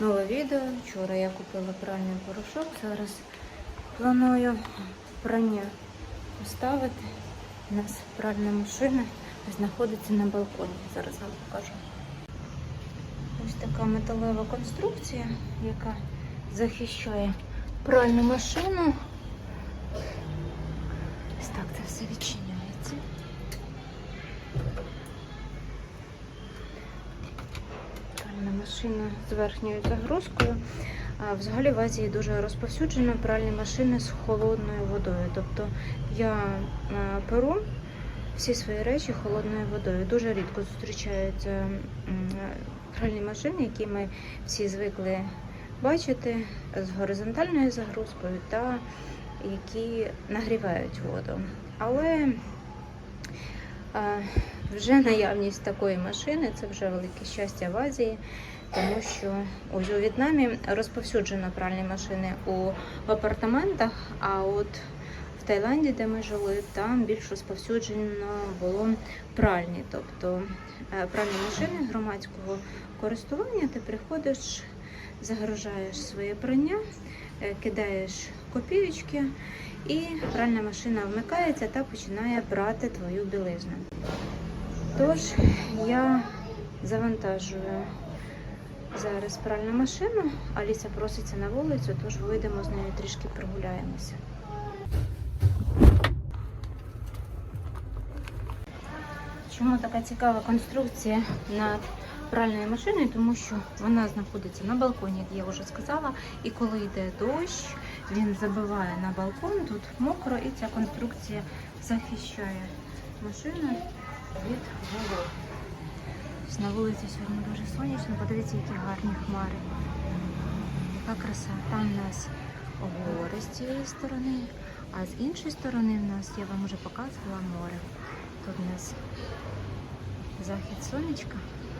Нове відео. Вчора я купила пральний порошок. Зараз планую прання поставити. У нас пральна машина знаходиться на балконі. Зараз вам покажу. Ось така металева конструкція, яка захищає пральну машину. Ось так це все відчиняється. Пральна машина з верхньою загрузкою. Взагалі в Азії дуже розповсюджено пральні машини з холодною водою. Тобто я е, перу всі свої речі холодною водою. Дуже рідко зустрічаються пральні машини, які ми всі звикли бачити з горизонтальною загрузкою та які нагрівають воду. Але е, вже наявність такої машини це вже велике щастя в Азії, тому що ось у В'єтнамі розповсюджено пральні машини у апартаментах, а от в Таїланді, де ми жили, там більш розповсюджено було пральні, тобто е, пральні машини громадського користування. Ти приходиш, загружаєш своє прання, е, кидаєш копійки, і пральна машина вмикається та починає брати твою білизну. Тож я завантажую зараз пральну машину. Аліса проситься на вулицю, тож вийдемо з нею трішки прогуляємося. Чому така цікава конструкція над пральною машиною? Тому що вона знаходиться на балконі, як я вже сказала, і коли йде дощ, він забиває на балкон, тут мокро, і ця конструкція захищає машину від вологи. На вулиці сьогодні дуже сонячно, подивіться, які гарні хмари. Яка краса. Там у нас гори з цієї сторони, а з іншої сторони в нас, я вам вже показувала море. Тут у нас захід сонечка,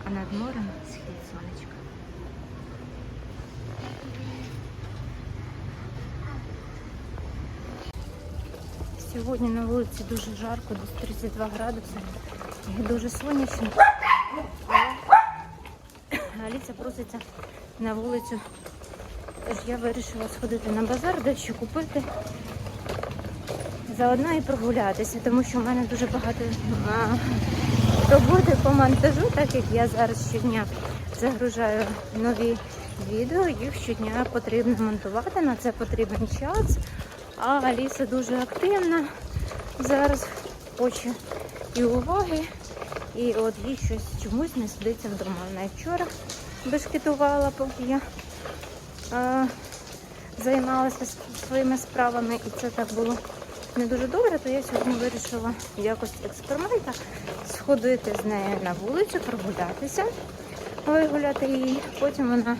а над морем схід сонечка. Сьогодні на вулиці дуже жарко, десь 32 градуси. Дуже сонячно. Аліця проситься на вулицю. Тож я вирішила сходити на базар, дещо купити. Заодно і прогулятися, тому що в мене дуже багато роботи по монтажу, так як я зараз щодня загружаю нові відео, їх щодня потрібно монтувати, на це потрібен час. А Аліса дуже активна зараз, хоче і уваги. І от їй щось чомусь не сидиться вдома. Вона вчора бешкетувала, поки я а, займалася своїми справами, і це так було не дуже добре, то я сьогодні вирішила в якості експеримента сходити з нею на вулицю, прогулятися, вигуляти її. Потім вона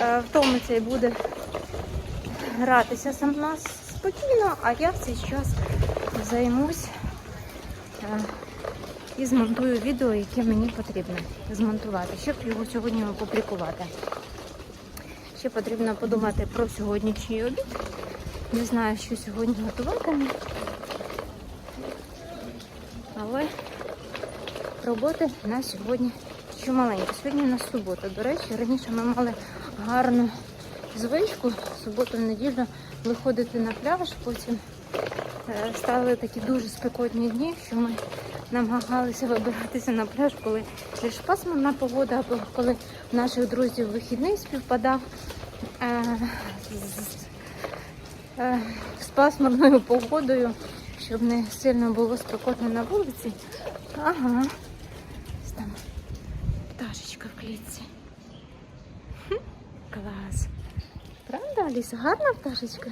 е, втомиться і буде гратися сама спокійно, а я в цей час займусь е, і змонтую відео, яке мені потрібно змонтувати, щоб його сьогодні опублікувати. Ще потрібно подумати про сьогоднішній обід. Не знаю, що сьогодні готуватиму. Але роботи на сьогодні чималенько. Сьогодні на субота. До речі, раніше ми мали гарну звичку в суботу, в неділю виходити на пляж, потім е, стали такі дуже спекотні дні, що ми намагалися вибиратися на пляж, коли більш пасмурна погода, або коли наших друзів вихідний співпадав. е, з- е, з пасмурною погодою, щоб не сильно було спекотно на вулиці. Ага. Там пташечка в клітці. Хм, Клас. Правда, Аліса? Гарна пташечка?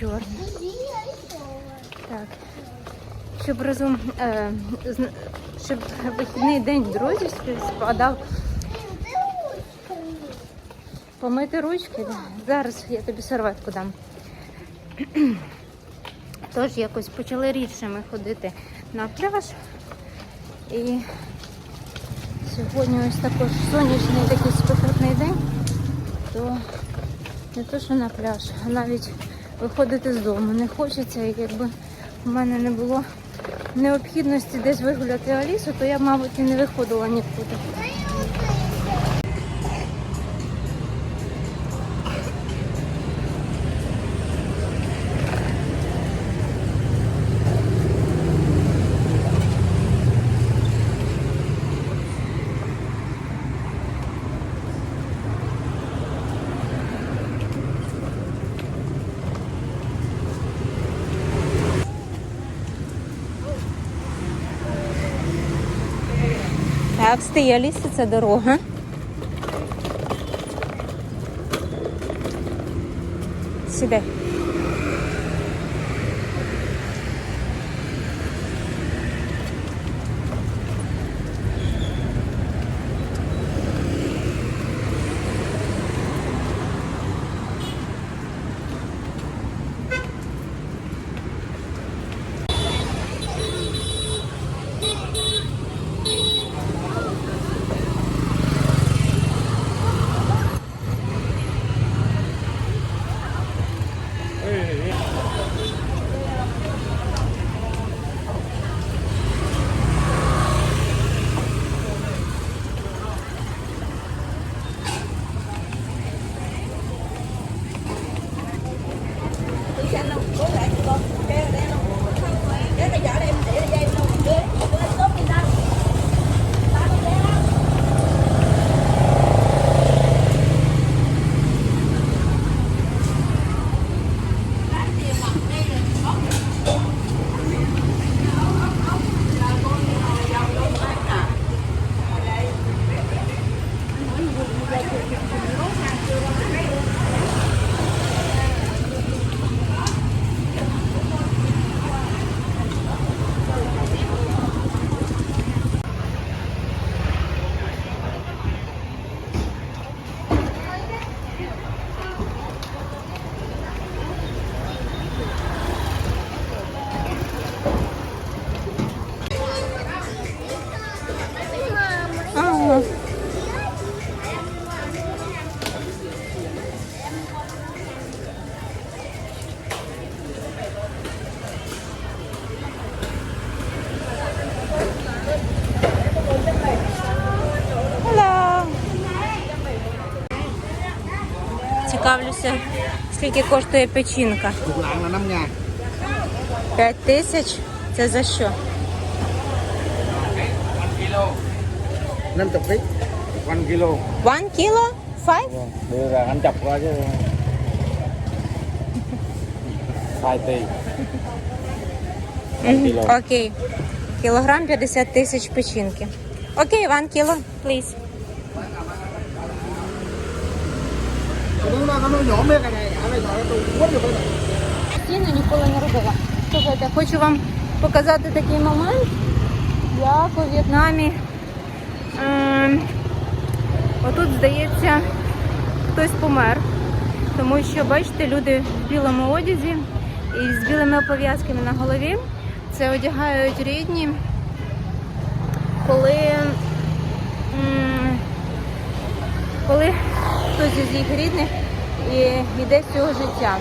Чорна. Так. Щоб разом, е, щоб вихідний день друзів співпадав Помити ручки. Зараз я тобі серветку дам. Тож якось почали рідше ми ходити на пляж. І сьогодні ось також сонячний такий спекотний день, то не то, що на пляж, а навіть виходити з дому не хочеться. Якби в мене не було необхідності десь вигуляти Алісу, то я, мабуть, і не виходила нікуди. Стій, ліс, це дорога. Сідай. Скільки коштує печінка. Là 5 ngàn 5 тисяч? Це за що? 50 kg 1 kg One kilo? Five? Vâng, đưa ra anh chọc qua chứ Мгм, кіло. Окей. Кілограм 50 тисяч печінки. Окей, one kilo, please. Rồi tôi quất được cái này Постійно ніколи не робила. Слухайте, хочу вам показати такий момент, як у В'єтнамі. Отут, здається, хтось помер. Тому що, бачите, люди в білому одязі і з білими пов'язками на голові. Це одягають рідні, коли, коли хтось із їх рідних і йде цього життя.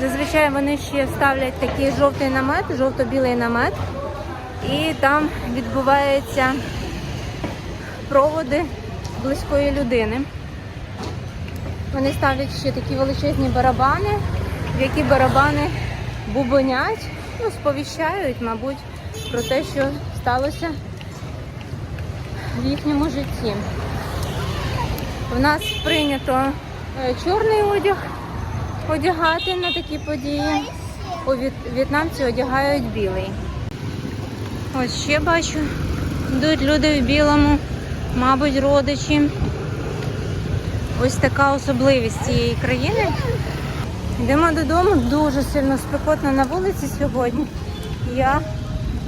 Зазвичай вони ще ставлять такий жовтий намет, жовто-білий намет, і там відбуваються проводи близької людини. Вони ставлять ще такі величезні барабани, в які барабани бубонять, ну, сповіщають, мабуть, про те, що сталося в їхньому житті. В нас прийнято чорний одяг одягати на такі події. У в'єт- в'єтнамці одягають білий. Ось ще бачу, йдуть люди в білому, мабуть, родичі. Ось така особливість цієї країни. Йдемо додому, дуже сильно спекотно на вулиці сьогодні. Я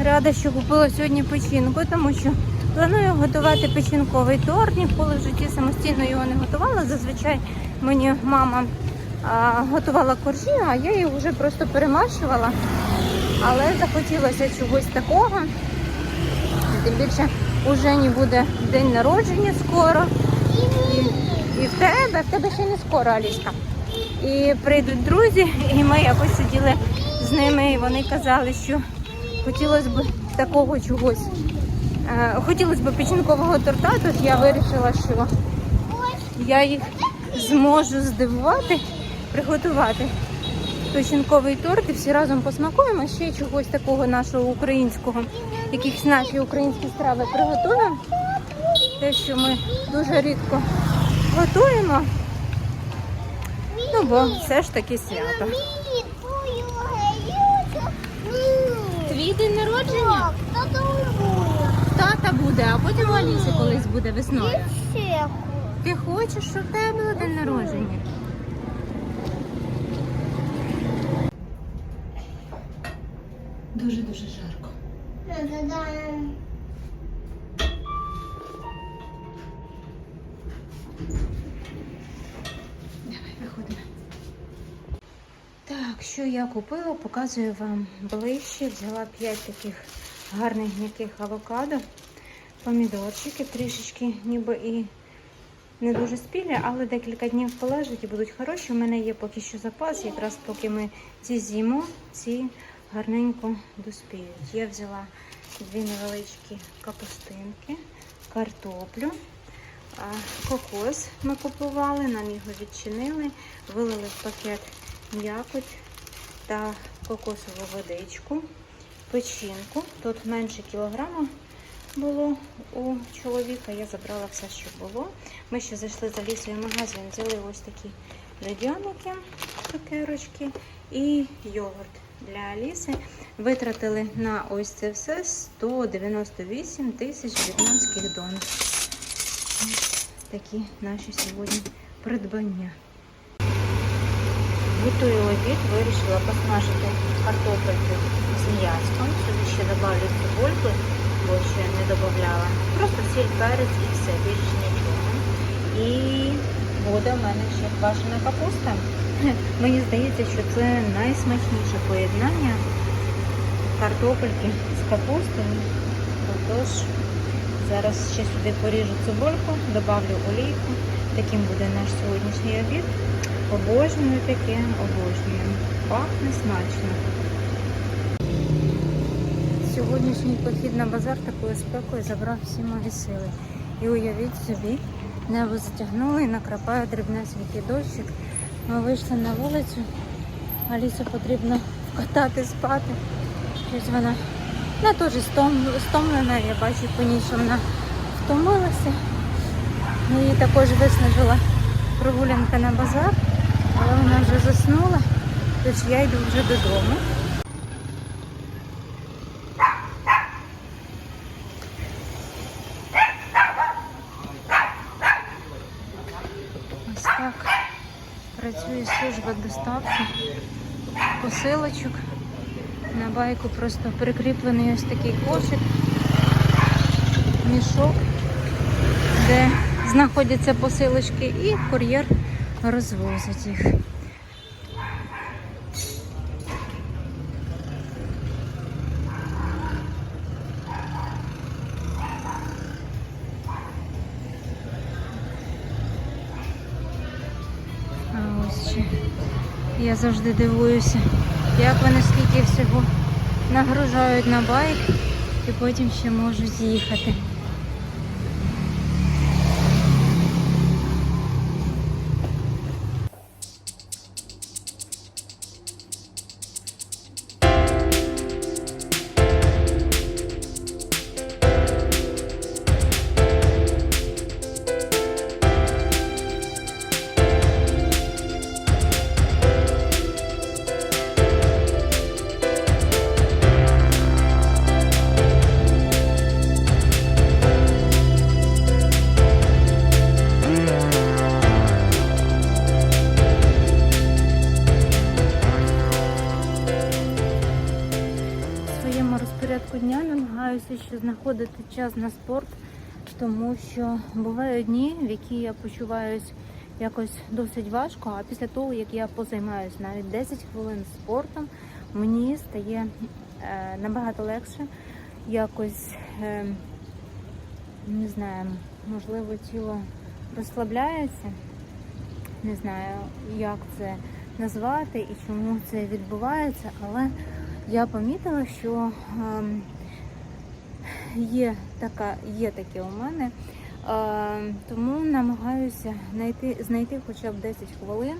рада, що купила сьогодні печінку, тому що Планую готувати печінковий торт. Ніколи в житті самостійно його не готувала. Зазвичай мені мама а, готувала коржі, а я їх вже просто перемащувала. Але захотілося чогось такого. Тим більше у Жені буде день народження скоро. І, і в тебе, в тебе ще не скоро, Аліска. І прийдуть друзі, і ми якось сиділи з ними, і вони казали, що хотілося б такого чогось. Е, Хотілося б печінкового торта, тож я вирішила, що я їх зможу здивувати, приготувати печінковий торт і всі разом посмакуємо ще чогось такого нашого українського, якісь наші українські страви приготуємо. Те, що ми дуже рідко готуємо. Ну, бо все ж таки свято. Твій день народження? Тата буде, а потім Алісі колись буде весною. Ти хочеш, щоб в тебе було день народження? Дуже дуже жарко. Давай виходимо. Так, що я купила, показую вам ближче. Взяла 5 таких гарних м'яких авокадо, помідорчики, трішечки ніби і не дуже спілі, але декілька днів полежать і будуть хороші. У мене є поки що запас, якраз поки ми ці з'їмо, ці гарненько доспіють. Я взяла дві невеличкі капустинки, картоплю. Кокос ми купували, нам його відчинили, вилили в пакет м'якоть та кокосову водичку, печінку. Тут менше кілограма було у чоловіка. Я забрала все, що було. Ми ще зайшли за лісою магазин, взяли ось такі ледяники, цукерочки і йогурт для Аліси. Витратили на ось це все 198 тисяч в'єтнамських дон. Такі наші сьогодні придбання. Готую обід, вирішила посмажити картопельку з м'яском. Сюди ще додавлю цибульку, бо ще не додавала. Просто сіль, перець і все, більше нічого. І буде в мене ще квашена капуста. Мені здається, що це найсмачніше поєднання картопельки з капустою. Отож, зараз ще сюди поріжу цибульку, додавлю олійку. Таким буде наш сьогоднішній обід. Обожнюю таке, обожнюю. Пахне смачно. Сьогоднішній похід на базар такою спекою забрав всі мої сили. І уявіть собі, небо затягнуло і накрапає дрібнесенький дощик. Ми вийшли на вулицю. Алісу потрібно вкатати спати. Щось вона вона теж стомлена. Я бачу по ній, що вона втомилася. Її також виснажила прогулянка на базар, але вона вже заснула, тож я йду вже додому. Ось так працює служба доставки посилочок. На байку просто прикріплений ось такий кошик, мішок, де знаходяться посилочки і кур'єр розвозить їх. Я завжди дивуюся, як вони скільки всього нагружають на байк і потім ще можуть з'їхати. Час на спорт, тому що бувають дні, в які я почуваюсь якось досить важко, а після того, як я позаймаюся навіть 10 хвилин спортом, мені стає е, набагато легше якось, е, не знаю, можливо, тіло розслабляється. Не знаю, як це назвати і чому це відбувається, але я помітила, що ем, є така, є таке у мене. Тому намагаюся знайти, знайти хоча б 10 хвилин,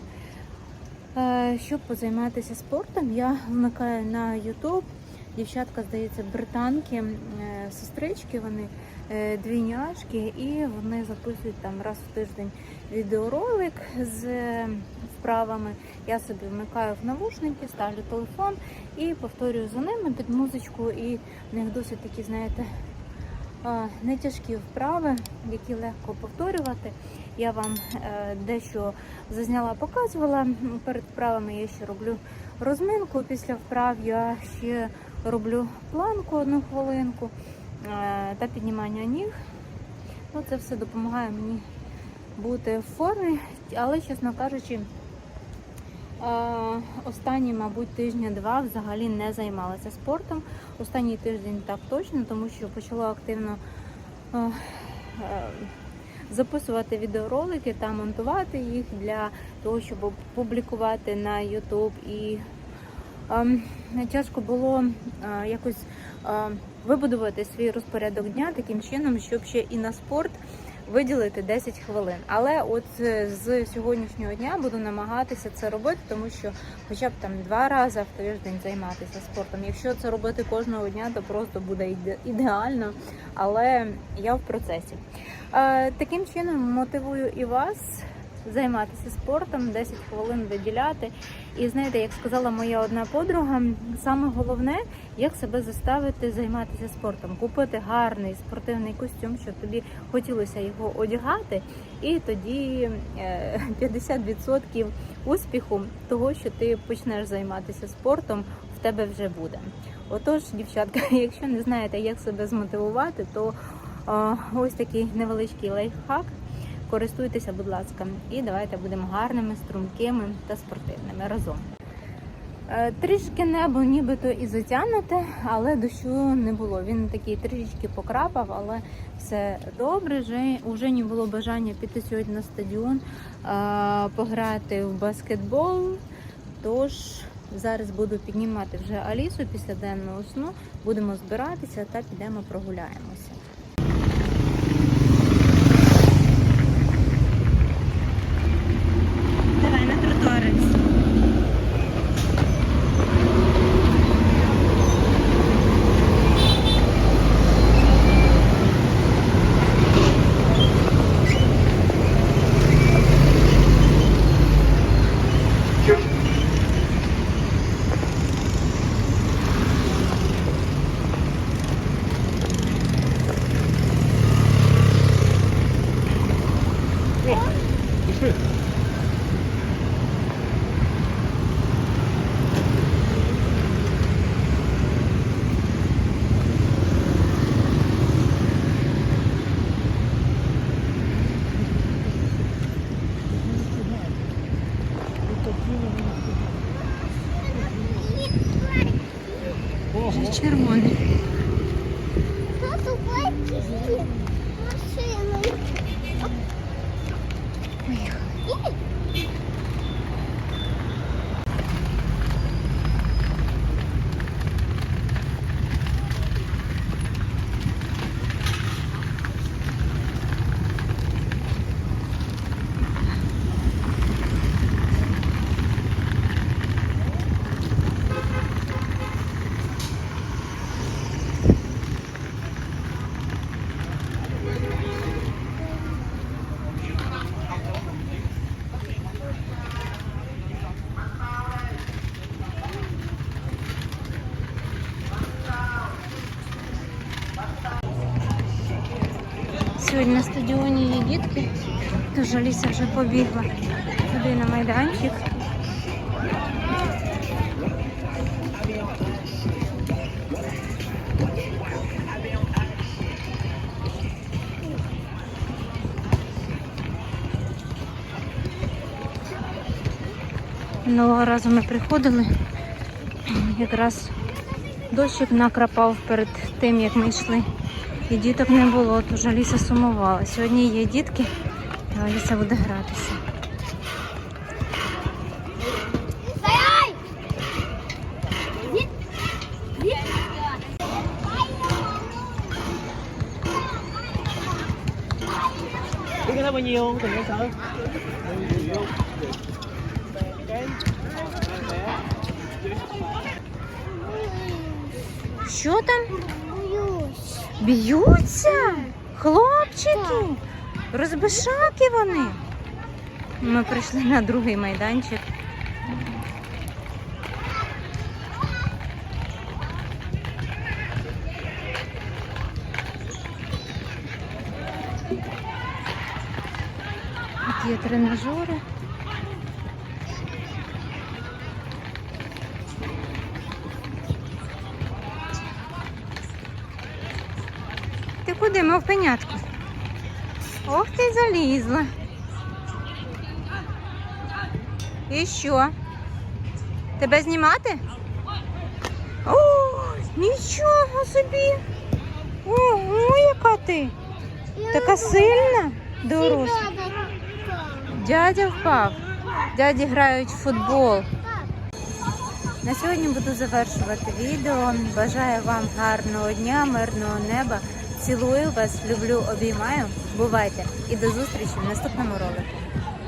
щоб позайматися спортом. Я вмикаю на YouTube. Дівчатка, здається, британки, е, сестрички, вони е, двійняшки, і вони записують там раз в тиждень відеоролик з вправами. Я собі вмикаю в навушники, ставлю телефон і повторюю за ними під музичку. І в них досить такі, знаєте, не тяжкі вправи, які легко повторювати. Я вам е, дещо зазняла, показувала. Перед вправами я ще роблю розминку. Після вправ я ще роблю планку одну хвилинку е, та піднімання ніг. Ну, це все допомагає мені бути в формі, але, чесно кажучи, останні, мабуть, тижня-два взагалі не займалася спортом. Останній тиждень так точно, тому що почала активно е, е, записувати відеоролики та монтувати їх для того, щоб публікувати на YouTube. І ем, тяжко було е, якось е, вибудувати свій розпорядок дня таким чином, щоб ще і на спорт виділити 10 хвилин. Але от е, з сьогоднішнього дня буду намагатися це робити, тому що хоча б там два рази в тиждень займатися спортом. Якщо це робити кожного дня, то просто буде ідеально. Але я в процесі. Е, Таким чином мотивую і вас займатися спортом, 10 хвилин виділяти. І знаєте, як сказала моя одна подруга, саме головне, як себе заставити займатися спортом, купити гарний спортивний костюм, щоб тобі хотілося його одягати, і тоді е, 50% успіху того, що ти почнеш займатися спортом, в тебе вже буде. Отож, дівчатка, якщо не знаєте, як себе змотивувати, то е, ось такий невеличкий лайфхак. Користуйтеся, будь ласка, і давайте будемо гарними, стрункими та спортивними разом. Е, Трішки небо нібито і затягнуте, але дощу не було. Він такий трішечки покрапав, але все добре. Вже, вже не було бажання піти сьогодні на стадіон, е, пограти в баскетбол. Тож зараз буду піднімати вже Алісу після денного сну. Будемо збиратися та підемо прогуляємося. Давай на тротуари. Вже гривень на стадіоні є дітки. Тож Аліса вже побігла туди на майданчик. Минулого разу ми приходили, якраз дощик накрапав перед тим, як ми йшли. І діток не було, тож Аліса сумувала. Сьогодні є дітки, і Аліса буде гратися. Cái đó bao nhiêu không? Từng sợ. Що там? Б'ються? Хлопчики? Розбишаки вони. Ми прийшли на другий майданчик. Куди, мов пенятку? Ох ти залізла. І що? Тебе знімати? О, нічого собі. Ого, яка ти. Така сильна, доросла. Дядя впав. Дяді грають в футбол. На сьогодні буду завершувати відео. Бажаю вам гарного дня, мирного неба. Цілую вас, люблю, обіймаю. Бувайте і до зустрічі в наступному ролику.